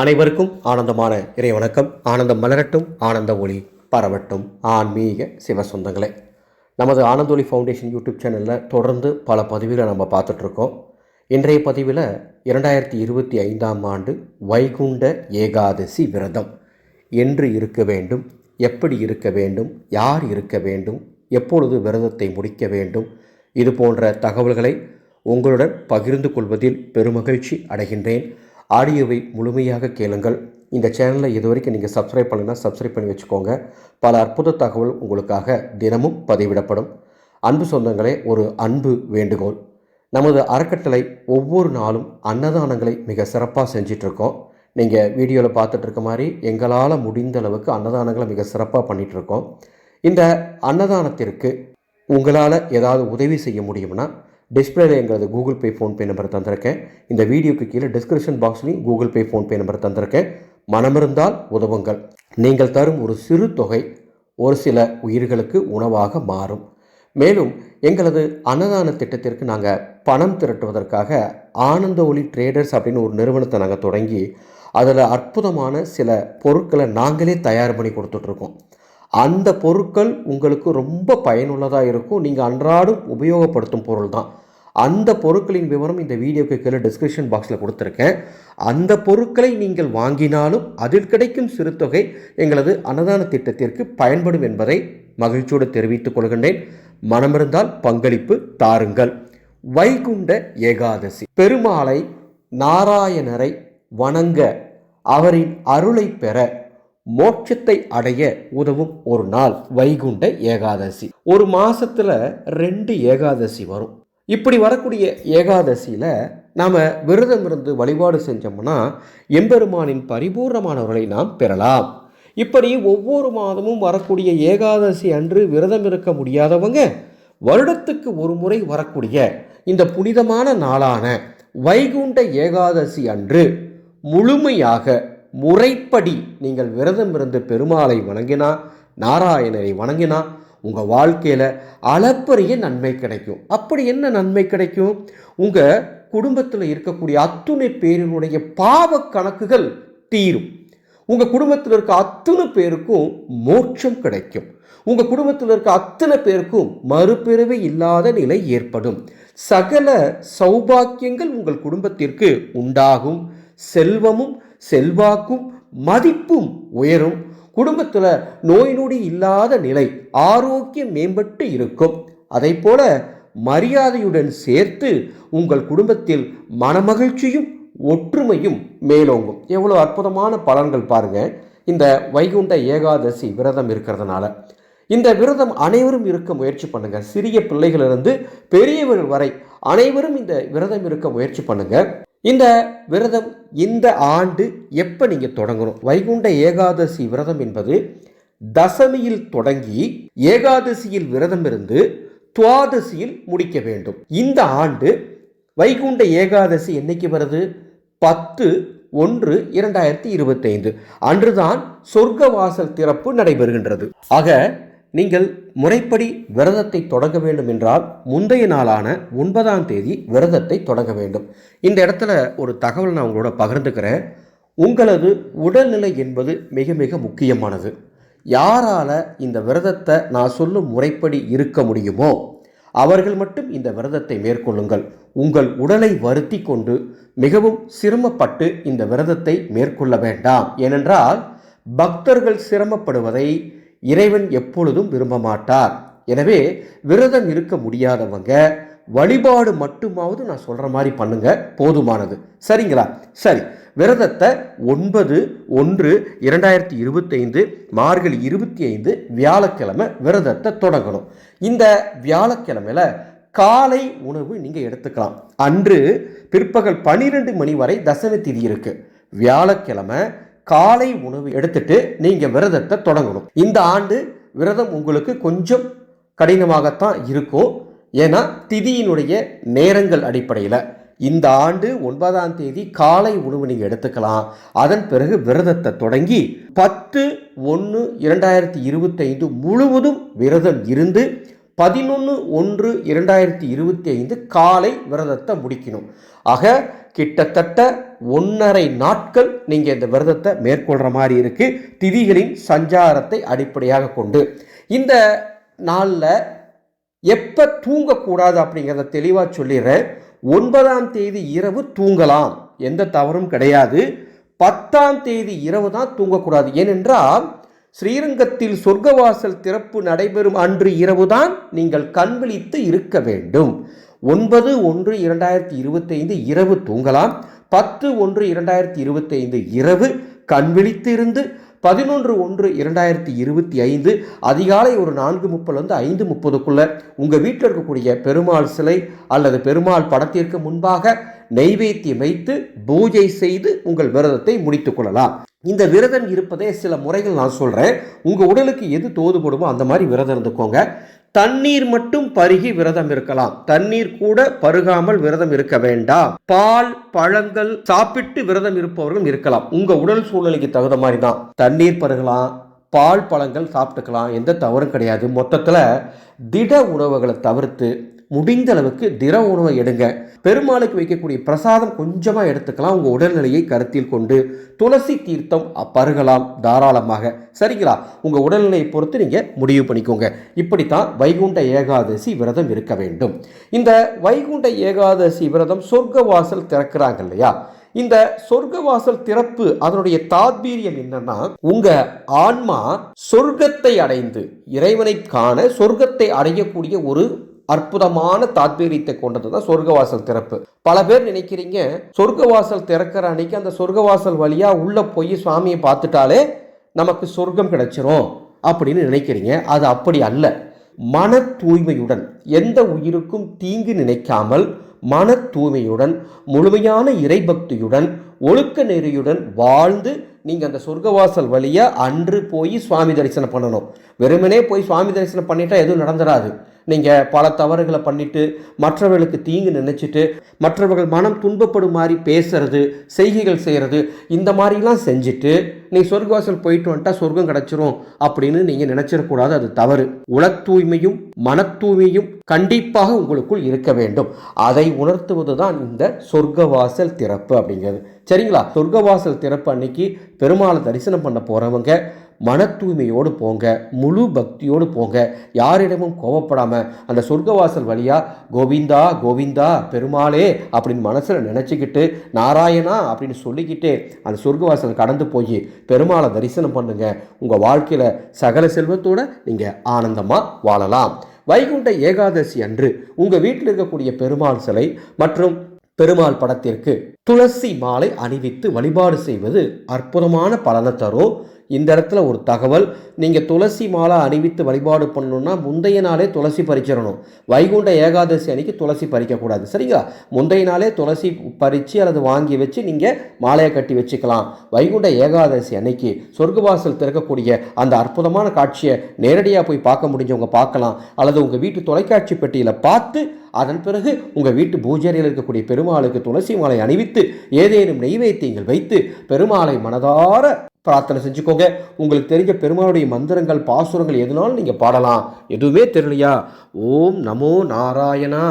அனைவருக்கும் ஆனந்தமான இறை வணக்கம் ஆனந்தம் மலரட்டும் ஆனந்த ஒளி பரவட்டும். ஆன்மீக சிவ சொந்தங்களே நமது ஆனந்தொலி ஃபவுண்டேஷன் யூடியூப் சேனலில் தொடர்ந்து பல பதிவுகளை நம்ம பார்த்துட்ருக்கோம். இன்றைய பதிவில் இரண்டாயிரத்தி இருபத்தி ஐந்தாம் ஆண்டு வைகுண்ட ஏகாதசி விரதம். என்று இருக்க வேண்டும் எப்படி இருக்க வேண்டும் யார் இருக்க வேண்டும் எப்பொழுது விரதத்தை முடிக்க வேண்டும் இது போன்ற தகவல்களை உங்களுடன் பகிர்ந்து கொள்வதில் பெருமகிழ்ச்சி அடைகின்றேன். ஆடியோவை முழுமையாக கேளுங்கள். இந்த சேனலை இது வரைக்கும் நீங்கள் சப்ஸ்கிரைப் பண்ணலைன்னா சப்ஸ்கிரைப் பண்ணி வச்சுக்கோங்க. பல அற்புத தகவல் உங்களுக்காக தினமும் பதிவிடப்படும். அன்பு சொந்தங்களே ஒரு அன்பு வேண்டுகோள். நமது அறக்கட்டளை ஒவ்வொரு நாளும் அன்னதானங்களை மிக சிறப்பாக செஞ்சிட்ருக்கோம். நீங்கள் வீடியோவில் பார்த்துட்ருக்க மாதிரி எங்களால் முடிந்த அளவுக்கு அன்னதானங்களை மிக சிறப்பாக பண்ணிகிட்ருக்கோம் இந்த அன்னதானத்திற்கு உங்களால் ஏதாவது உதவி செய்ய முடியும்னா டிஸ்பிளேல எங்களது கூகுள் பே ஃபோன்பே நம்பர் தந்திருக்கேன். இந்த வீடியோக்கு கீழே டிஸ்கிரிப்ஷன் பாக்ஸ்லையும் கூகுள் பே ஃபோன்பே நம்பர் தந்திருக்கேன். மனமிருந்தால் உதவுங்கள். நீங்கள் தரும் ஒரு சிறு தொகை ஒரு சில உயிர்களுக்கு உணவாக மாறும். மேலும் எங்களது அன்னதான திட்டத்திற்கு நாங்கள் பணம் திரட்டுவதற்காக ஆனந்த ஒளி ட்ரேடர்ஸ் அப்படின்னு ஒரு நிறுவனத்தை நாங்கள் தொடங்கி அதில் அற்புதமான சில பொருட்களை நாங்களே தயார் பண்ணி கொடுத்துட்ருக்கோம். அந்த பொருட்கள் உங்களுக்கு ரொம்ப பயனுள்ளதாக இருக்கும். நீங்கள் அன்றாடம் உபயோகப்படுத்தும் பொருள் தான் அந்த பொருட்களின் விவரம் இந்த வீடியோக்கு கீழே டிஸ்கிரிப்ஷன் பாக்ஸில் கொடுத்துருக்கேன். அந்த பொருட்களை நீங்கள் வாங்கினாலும் அதில் கிடைக்கும் சிறுத்தொகை எங்களது அன்னதான திட்டத்திற்கு பயன்படும் என்பதை மகிழ்ச்சியோடு தெரிவித்துக் கொள்கின்றேன். மனமிருந்தால் பங்களிப்பு தாருங்கள். வைகுண்ட ஏகாதசி. பெருமாளை நாராயணரை வணங்க அவரின் அருளை பெற மோட்சத்தை அடைய உதவும் ஒரு நாள் வைகுண்ட ஏகாதசி. ஒரு மாசத்துல ரெண்டு ஏகாதசி வரும். இப்படி வரக்கூடிய ஏகாதசியில் நாம் விரதம் இருந்து வழிபாடு செஞ்சோம்னா எம்பெருமானின் பரிபூர்ணமானவர்களை நாம் பெறலாம். இப்படி ஒவ்வொரு மாதமும் வரக்கூடிய ஏகாதசி அன்று விரதம் இருக்க முடியாதவங்க வருடத்துக்கு ஒரு முறை வரக்கூடிய இந்த புனிதமான நாளான வைகுண்ட ஏகாதசி அன்று முழுமையாக முறைப்படி நீங்கள் விரதம் இருந்து பெருமாளை வணங்கினா நாராயணரை வணங்கினா உங்கள் வாழ்க்கையில் அளப்பரிய நன்மை கிடைக்கும். அப்படி என்ன நன்மை கிடைக்கும்? உங்கள் குடும்பத்தில் இருக்கக்கூடிய அத்துணை பேரினுடைய பாவ கணக்குகள் தீரும். உங்கள் குடும்பத்தில் இருக்க அத்தனை பேருக்கும் மோட்சம் கிடைக்கும். உங்கள் குடும்பத்தில் இருக்க அத்தனை பேருக்கும் மறுபிறவி இல்லாத நிலை ஏற்படும். சகல சௌபாக்கியங்கள் உங்கள் குடும்பத்திற்கு உண்டாகும். செல்வமும் செல்வாக்கும் மதிப்பும் உயரும். குடும்பத்தில் நோய் நொடி இல்லாத நிலை ஆரோக்கியம் மேம்பட்டு இருக்கும். அதை போல மரியாதையுடன் சேர்த்து உங்கள் குடும்பத்தில் மனமகிழ்ச்சியும் ஒற்றுமையும் மேலோங்கும். எவ்வளோ அற்புதமான பலன்கள் பாருங்க. இந்த வைகுண்ட ஏகாதசி விரதம் இருக்கிறதுனால. இந்த விரதம் அனைவரும் இருக்க முயற்சி பண்ணுங்கள் சிறிய பிள்ளைகளிலிருந்து பெரியவர்கள் வரை அனைவரும் இந்த விரதம் இருக்க முயற்சி பண்ணுங்கள் இந்த விரதம் இந்த ஆண்டு எப்போ நீங்கள் தொடங்கணும்? வைகுண்ட ஏகாதசி விரதம் என்பது தசமியில் தொடங்கி ஏகாதசியில் விரதம் இருந்து துவாதசியில் முடிக்க வேண்டும். இந்த ஆண்டு வைகுண்ட ஏகாதசி என்னைக்கு வருது? பத்து ஒன்று இரண்டாயிரத்தி இருபத்தைந்து. அன்றுதான் சொர்க்க வாசல் திறப்பு நடைபெறுகின்றது. ஆக நீங்கள் முறைப்படி விரதத்தை தொடங்க வேண்டும் என்றால் முந்தைய நாளான ஒன்பதாம் தேதி விரதத்தை தொடங்க வேண்டும். இந்த இடத்துல ஒரு தகவல் நான் உங்களோட பகிர்ந்துக்கிறேன். உங்களது உடல்நிலை என்பது மிக மிக முக்கியமானது. யாரால் இந்த விரதத்தை நான் சொல்லும் முறைப்படி இருக்க முடியுமோ அவர்கள் மட்டும் இந்த விரதத்தை மேற்கொள்ளுங்கள். உங்கள் உடலை வருத்தி கொண்டு மிகவும் சிரமப்பட்டு இந்த விரதத்தை மேற்கொள்ள வேண்டாம். ஏனென்றால் பக்தர்கள் சிரமப்படுவதை இறைவன் எப்பொழுதும் விரும்ப மாட்டார். எனவே விரதம் இருக்க முடியாதவங்க வழிபாடு மட்டுமாவது நான் சொல்கிற மாதிரி பண்ணுங்க போதுமானது. சரிங்களா? சரி விரதத்தை ஒன்பது ஒன்று இரண்டாயிரத்தி இருபத்தைந்து மார்கழி இருபத்தி ஐந்து வியாழக்கிழமை விரதத்தை தொடங்கணும். இந்த வியாழக்கிழமையில் காலை உணவு நீங்கள் எடுத்துக்கலாம். அன்று பிற்பகல் பன்னிரெண்டு மணி வரை தசமி திதி இருக்கு. வியாழக்கிழமை காலை உணவு எடுத்துட்டு நீங்க விரதத்தை தொடங்கணும். இந்த ஆண்டு விரதம் உங்களுக்கு கொஞ்சம் கடினமாகத்தான் இருக்கும். ஏன்னா திதியினுடைய நேரங்கள் அடிப்படையில். இந்த ஆண்டு ஒன்பதாம் தேதி காலை உணவு நீங்கள் எடுத்துக்கலாம். அதன் பிறகு விரதத்தை தொடங்கி பத்து ஒன்று இரண்டாயிரத்தி இருபத்தைந்து முழுவதும் விரதம் இருந்து பதினொன்று ஒன்று இரண்டாயிரத்தி இருபத்தி ஐந்து காலை விரதத்தை முடிக்கணும். ஆக கிட்டத்தட்ட ஒன்றரை நாட்கள் நீங்கள் இந்த விரதத்தை மேற்கொள்கிற மாதிரி இருக்குது திதிகளின் சஞ்சாரத்தை அடிப்படையாக கொண்டு. இந்த நாளில் எப்போ தூங்கக்கூடாது அப்படிங்கிறத தெளிவாக சொல்லிடுறேன். ஒன்பதாம் தேதி இரவு தூங்கலாம். எந்த தவறும் கிடையாது. பத்தாம் தேதி இரவு தான் தூங்கக்கூடாது. ஏனென்றால் ஸ்ரீரங்கத்தில் சொர்க்கவாசல் திறப்பு நடைபெறும் அன்று இரவுதான் நீங்கள் கண் விழித்து இருக்க வேண்டும். ஒன்பது ஒன்று இரண்டாயிரத்தி இருபத்தைந்து இரவு தூங்கலாம். பத்து ஒன்று இரண்டாயிரத்தி இருபத்தைந்து இரவு கண் விழித்து இருந்து பதினொன்று ஒன்று இரண்டாயிரத்தி இருபத்தி ஐந்து அதிகாலை ஒரு நான்கு முப்பதுலேருந்து ஐந்து முப்பதுக்குள்ளே உங்கள் வீட்டில் இருக்கக்கூடிய பெருமாள் சிலை அல்லது பெருமாள் படத்திற்கு முன்பாக நெய்வேத்தியம் வைத்து பூஜை செய்து உங்கள் விரதத்தை முடித்துக்கொள்ளலாம் இந்த விரதம் இருப்பதே சில முறைகள் நான் சொல்கிறேன் உங்கள் உடலுக்கு எது தோதுபடுமோ அந்த மாதிரி விரதம் இருந்துக்கோங்க. தண்ணீர் மட்டும் பருகி விரதம் இருக்கலாம். தண்ணீர் கூட பருகாமல் விரதம் இருக்க வேண்டாம். பால் பழங்கள் சாப்பிட்டு விரதம் இருப்பவர்களும் இருக்கலாம். உங்க உடல் சூழ்நிலைக்கு தகுந்த மாதிரி தான் தண்ணீர் பருகலாம் பால் பழங்கள் சாப்பிட்டுக்கலாம். எந்த தவறும் கிடையாது. மொத்தத்தில் திட உணவுகளை தவிர்த்து முடிந்த அளவுக்கு திர உணவை எடுங்க. பெருமாளுக்கு வைக்கக்கூடிய பிரசாதம் கொஞ்சமாக எடுத்துக்கலாம். உங்கள் உடல்நிலையை கருத்தில் கொண்டு துளசி தீர்த்தம் பருகலாம் தாராளமாக. சரிங்களா? உங்கள் உடல்நிலையை பொறுத்து நீங்கள் முடிவு பண்ணிக்கோங்க. இப்படித்தான் வைகுண்ட ஏகாதசி விரதம் இருக்க வேண்டும். இந்த வைகுண்ட ஏகாதசி விரதம் சொர்க்க வாசல் திறக்கிறாங்க இல்லையா? இந்த சொர்க்கவாசல் திறப்பு அதனுடைய தாத்பீரியம் என்னன்னா உங்க ஆன்மா சொர்க்கத்தை அடைந்து இறைவனை காண சொர்க்கத்தை அடையக்கூடிய ஒரு அற்புதமான தாத்பீரியத்தை கொண்டது தான் சொர்க்கவாசல் திறப்பு. பல பேர் நினைக்கிறீங்க சொர்க்கவாசல் திறக்கிற அன்னைக்கு அந்த சொர்க்கவாசல் வழியாக உள்ளே போய் சுவாமியை பார்த்துட்டாலே நமக்கு சொர்க்கம் கிடைச்சிரும் அப்படின்னு நினைக்கிறீங்க. அது அப்படி அல்ல. மன தூய்மையுடன் எந்த உயிருக்கும் தீங்கு நினைக்காமல் மன தூய்மையுடன் முழுமையான இறைபக்தியுடன் ஒழுக்க நெறியுடன் வாழ்ந்து நீங்கள் அந்த சொர்க்கவாசல் வழியாக அன்று போய் சுவாமி தரிசனம் பண்ணணும். வெறுமனே போய் சுவாமி தரிசனம் பண்ணிட்டா எதுவும் நடந்துடாது நீங்கள் பல தவறுகளை பண்ணிட்டு மற்றவர்களுக்கு தீங்கு நினச்சிட்டு மற்றவர்கள் மனம் துன்பப்படும் மாதிரி பேசுறது செய்கைகள் செய்கிறது இந்த மாதிரிலாம் செஞ்சுட்டு நீ சொர்க்கவாசல் போயிட்டு வந்துட்டா சொர்க்கம் கிடைச்சிரும் அப்படின்னு நீங்கள் நினச்சிடக்கூடாது. அது தவறு. உள தூய்மையும் மன தூய்மையும் கண்டிப்பாக உங்களுக்குள் இருக்க வேண்டும். அதை உணர்த்துவது தான் இந்த சொர்க்கவாசல் திறப்பு அப்படிங்கிறது. சரிங்களா? சொர்க்கவாசல் திறப்பு அன்னைக்கு பெருமாளை தரிசனம் பண்ண போகிறவங்க மன தூய்மையோடு போங்க முழு பக்தியோடு போங்க. யாரிடமும் கோவப்படாமல் அந்த சொர்க்கவாசல் வழியாக கோவிந்தா கோவிந்தா பெருமாளே அப்படின்னு மனசில் நினச்சிக்கிட்டு நாராயணா அப்படின்னு சொல்லிக்கிட்டே அந்த சொர்க்கவாசல் கடந்து போய் பெருமாளை தரிசனம் பண்ணுங்க. உங்கள் வாழ்க்கையில் சகல செல்வத்தோடு நீங்கள் ஆனந்தமாக வாழலாம். வைகுண்ட ஏகாதசி அன்று உங்கள் வீட்டில் இருக்கக்கூடிய பெருமாள் சிலை மற்றும் பெருமாள் படத்திற்கு துளசி மாலை அணிவித்து வழிபாடு செய்வது அற்புதமான பலனை தரும். இந்த இடத்துல ஒரு தகவல். நீங்கள் துளசி மாலை அணிவித்து வழிபாடு பண்ணணுன்னா முந்தைய நாளே துளசி பறிச்சிடணும். வைகுண்ட ஏகாதசி அன்னைக்கு துளசி பறிக்கக்கூடாது. சரிங்களா? முந்தைய நாளே துளசி பறித்து அல்லது வாங்கி வச்சு நீங்கள் மாலையை கட்டி வச்சுக்கலாம். வைகுண்ட ஏகாதசி அன்னைக்கு சொர்க்கவாசல் திறக்கக்கூடிய அந்த அற்புதமான காட்சியை நேரடியாக போய் பார்க்க முடிஞ்சவங்க பார்க்கலாம். அல்லது உங்கள் வீட்டு தொலைக்காட்சி பெட்டியில் பார்த்து அதன் பிறகு உங்கள் வீட்டு பூஜையில் இருக்கக்கூடிய பெருமாளுக்கு துளசி மாலை அணிவித்து ஏதேனும் நெய்வேத்தியங்கள் வைத்து பெருமாளை மனதார பிரார்த்தனை செஞ்சுக்கோங்க. உங்களுக்கு தெரிஞ்ச பெருமாளுடைய மந்திரங்கள் பாசுரங்கள் எதுனாலும் நீங்கள் பாடலாம். எதுவுமே தெரியலையா? ஓம் நமோ நாராயணா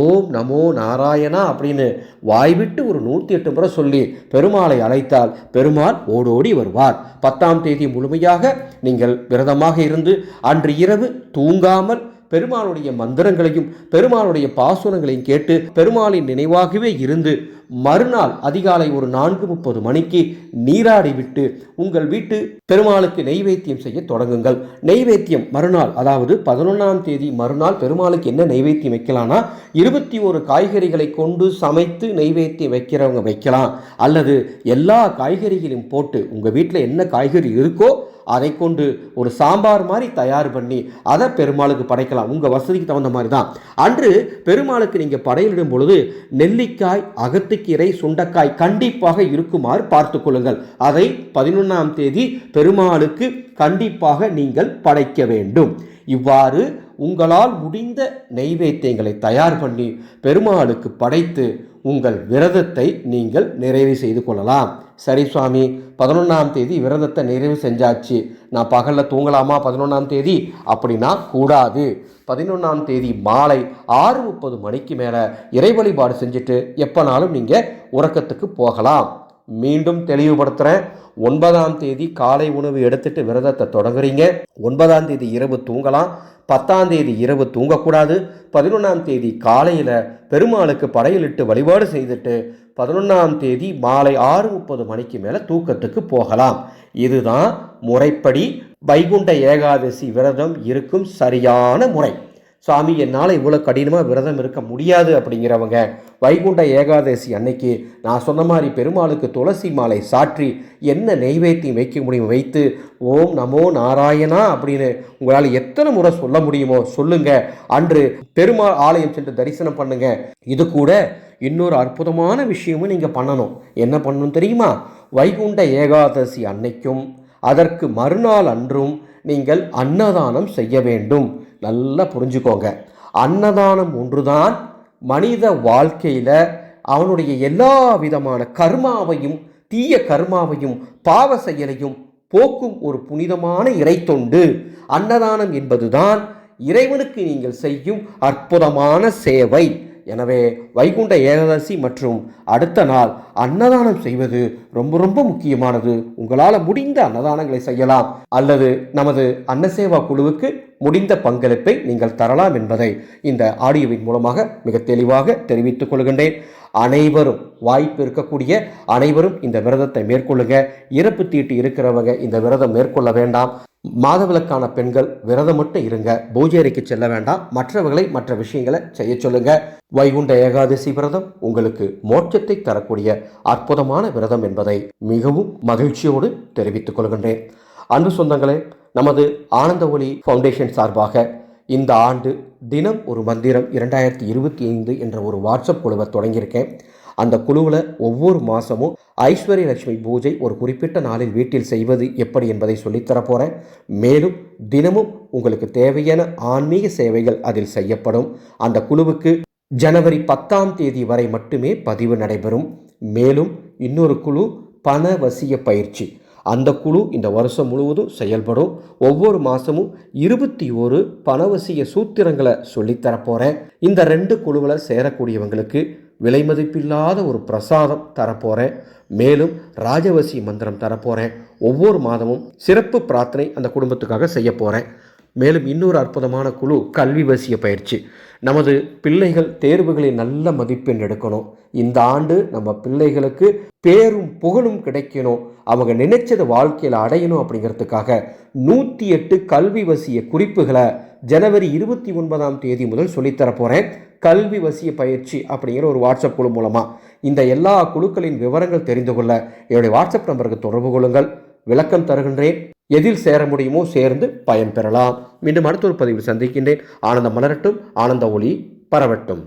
ஓம் நமோ நாராயணா அப்படின்னு வாய்விட்டு ஒரு நூற்றி எட்டு முறை சொல்லி பெருமாளை அழைத்தால் பெருமாள் ஓடோடி வருவார். பத்தாம் தேதி முழுமையாக நீங்கள் விரதமாக இருந்து அன்று இரவு தூங்காமல் பெருமாளுடைய மந்திரங்களையும் பெருமாளுடைய பாசுரங்களையும் கேட்டு பெருமாளின் நினைவாகவே இருந்து மறுநாள் அதிகாலை ஒரு நான்கு முப்பது மணிக்கு நீராடி விட்டு உங்கள் வீட்டு பெருமாளுக்கு நெய்வேத்தியம் செய்ய தொடங்குங்கள். நெய்வேத்தியம் மறுநாள் அதாவது பதினொன்றாம் தேதி மறுநாள் பெருமாளுக்கு என்ன நெய்வேத்தியம் வைக்கலாம்னா இருபத்தி ஒரு காய்கறிகளை கொண்டு சமைத்து நெய்வேத்தியம் வைக்கிறவங்க வைக்கலாம். அல்லது எல்லா காய்கறிகளையும் போட்டு உங்கள் வீட்டில் என்ன காய்கறி இருக்கோ அதை கொண்டு ஒரு சாம்பார் மாதிரி தயார் பண்ணி அதை பெருமாளுக்கு படைக்கலாம். உங்கள் வசதிக்கு தகுந்த மாதிரி தான். அன்று பெருமாளுக்கு நீங்கள் படையலிடும் பொழுது நெல்லிக்காய் அகத்துக்கீரை சுண்டக்காய் கண்டிப்பாக இருக்குமாறு பார்த்து கொள்ளுங்கள். அதை பதினொன்றாம் தேதி பெருமாளுக்கு கண்டிப்பாக நீங்கள் படைக்க வேண்டும். இவ்வாறு உங்களால் முடிந்த நெய்வேத்தியங்களை தயார் பண்ணி பெருமாளுக்கு படைத்து உங்கள் விரதத்தை நீங்கள் நிறைவு செய்து கொள்ளலாம். சரி சுவாமி பதினொன்றாம் தேதி விரதத்தை நிறைவு செஞ்சாச்சு. நான் பகலில் தூங்கலாமா பதினொன்றாம் தேதி? அப்படின்னா கூடாது. பதினொன்றாம் தேதி மாலை ஆறு முப்பது மணிக்கு மேலே இறை வழிபாடு செஞ்சுட்டு எப்போனாலும் நீங்கள் உறக்கத்துக்கு போகலாம். மீண்டும் தெளிவுபடுத்துகிறேன் ஒன்பதாம் தேதி காலை உணவு எடுத்துட்டு விரதத்தை தொடங்குறீங்க. ஒன்பதாம் தேதி இரவு தூங்கலாம். பத்தாம் தேதி இரவு தூங்கக்கூடாது. பதினொன்றாம் தேதி காலையில் பெருமாளுக்கு படையலிட்டு வழிபாடு செய்துட்டு பதினொன்றாம் தேதி மாலை ஆறு முப்பது மணிக்கு மேலே தூக்கத்துக்கு போகலாம். இதுதான் முறைப்படி. வைகுண்ட ஏகாதசி விரதம் இருக்கும் சரியான முறை. சாமி என்னால் இவ்வளோ கடினமாக விரதம் இருக்க முடியாது அப்படிங்கிறவங்க வைகுண்ட ஏகாதசி அன்னைக்கு நான் சொன்ன மாதிரி பெருமாளுக்கு துளசி மாலை சாற்றி என்ன நெய்வேத்தியம் வைக்க முடியும் வைத்து ஓம் நமோ நாராயணா அப்படின்னு உங்களால் எத்தனை முறை சொல்ல முடியுமோ சொல்லுங்க. அன்று பெருமாள் ஆலயம் சென்று தரிசனம் பண்ணுங்க. இது கூட இன்னொரு அற்புதமான விஷயமும் நீங்கள் பண்ணணும். என்ன பண்ணணும் தெரியுமா? வைகுண்ட ஏகாதசி அன்னைக்கும் அதற்கு மறுநாள் அன்றும் நீங்கள் அன்னதானம் செய்ய வேண்டும். நல்லா புரிஞ்சுக்கோங்க. அன்னதானம் ஒன்றுதான் மனித வாழ்க்கையில் அவனுடைய எல்லா விதமான கர்மாவையும் தீய கர்மாவையும் பாவ செயலையும் போக்கும் ஒரு புனிதமான இறைத்தொண்டு. அன்னதானம் என்பதுதான் இறைவனுக்கு நீங்கள் செய்யும் அற்புதமான சேவை. எனவே வைகுண்ட ஏகாதசி மற்றும் அடுத்த நாள் அன்னதானம் செய்வது ரொம்ப ரொம்ப முக்கியமானது. உங்களால் முடிந்த அன்னதானங்களை செய்யலாம். அல்லது நமது அன்னசேவா குழுவுக்கு முடிந்த பங்களிப்பை நீங்கள் தரலாம் என்பதை இந்த ஆடியோவின் மூலமாக மிக தெளிவாக தெரிவித்துக் கொள்கின்றேன். அனைவரும் வாய்ப்பு இருக்கக்கூடிய அனைவரும் இந்த விரதத்தை மேற்கொள்ளுங்க. இறப்பு தீட்டு இருக்கிறவங்க இந்த விரதம் மேற்கொள்ள வேண்டாம். மாதவிலக்கான பெண்கள் விரதம் மட்டும் இருங்க. பூஜை செல்ல வேண்டாம். மற்றவர்களை மற்ற விஷயங்களை செய்ய சொல்லுங்க. வைகுண்ட ஏகாதசி விரதம் உங்களுக்கு மோட்சத்தை தரக்கூடிய அற்புதமான விரதம் என்பதை மிகவும் மகிழ்ச்சியோடு தெரிவித்துக் கொள்கின்றேன். அன்பு சொந்தங்களே நமது ஆனந்த ஒளி ஃபவுண்டேஷன் சார்பாக இந்த ஆண்டு தினம் ஒரு மந்திரம் இரண்டாயிரத்தி இருபத்தி ஐந்து என்ற ஒரு வாட்ஸ்அப் குழுவை தொடங்கியிருக்கேன். அந்த குழுவில் ஒவ்வொரு மாதமும் ஐஸ்வர்ய லட்சுமி பூஜை ஒரு குறிப்பிட்ட நாளில் வீட்டில் செய்வது எப்படி என்பதை சொல்லித்தரப்போகிறேன் மேலும் தினமும் உங்களுக்கு தேவையான ஆன்மீக சேவைகள் அதில் செய்யப்படும். அந்த குழுவுக்கு ஜனவரி பத்தாம் தேதி வரை மட்டுமே பதிவு நடைபெறும். மேலும் இன்னொரு குழு பணவசிய பயிற்சி அந்த குழு இந்த வருஷம் முழுவதும் செயல்படும். ஒவ்வொரு மாதமும் இருபத்தி ஒரு பணவசிய சூத்திரங்களை சொல்லித்தரப்போகிறேன் இந்த ரெண்டு குழுவில் சேரக்கூடியவங்களுக்கு விலை மதிப்பில்லாத ஒரு பிரசாதம் தரப்போகிறேன் மேலும் ராஜவசி மந்திரம் தரப்போகிறேன் ஒவ்வொரு மாதமும் சிறப்பு பிரார்த்தனை அந்த குடும்பத்துக்காக செய்ய போகிறேன் மேலும் இன்னொரு அற்புதமான குழு கல்வி வசிய பயிற்சி. நமது பிள்ளைகள் தேர்வுகளில் நல்ல மதிப்பெண் எடுக்கணும். இந்த ஆண்டு நம்ம பிள்ளைகளுக்கு பேரும் புகழும் கிடைக்கணும். அவங்க நினைச்சது வாழ்க்கையில் அடையணும் அப்படிங்கிறதுக்காக நூற்றி எட்டு கல்வி வசிய குறிப்புகளை ஜனவரி இருபத்தி ஒன்பதாம் தேதி முதல் சொல்லித்தரப் போகிறேன் கல்வி வசிய பயிற்சி அப்படிங்கிற ஒரு வாட்ஸ்அப் குழு மூலமாக இந்த எல்லா குழுக்களின் விவரங்கள் தெரிந்து கொள்ள என்னுடைய வாட்ஸ்அப் நம்பருக்கு தொடர்பு கொள்ளுங்கள். விளக்கம் தருகின்றேன். எதில் சேர முடியுமோ சேர்ந்து பயன்பெறலாம் மீண்டும் அடுத்த ஒரு பதிவில் சந்திக்கின்றேன். ஆனந்தம் மலரட்டும். ஆனந்த ஒளி பரவட்டும்.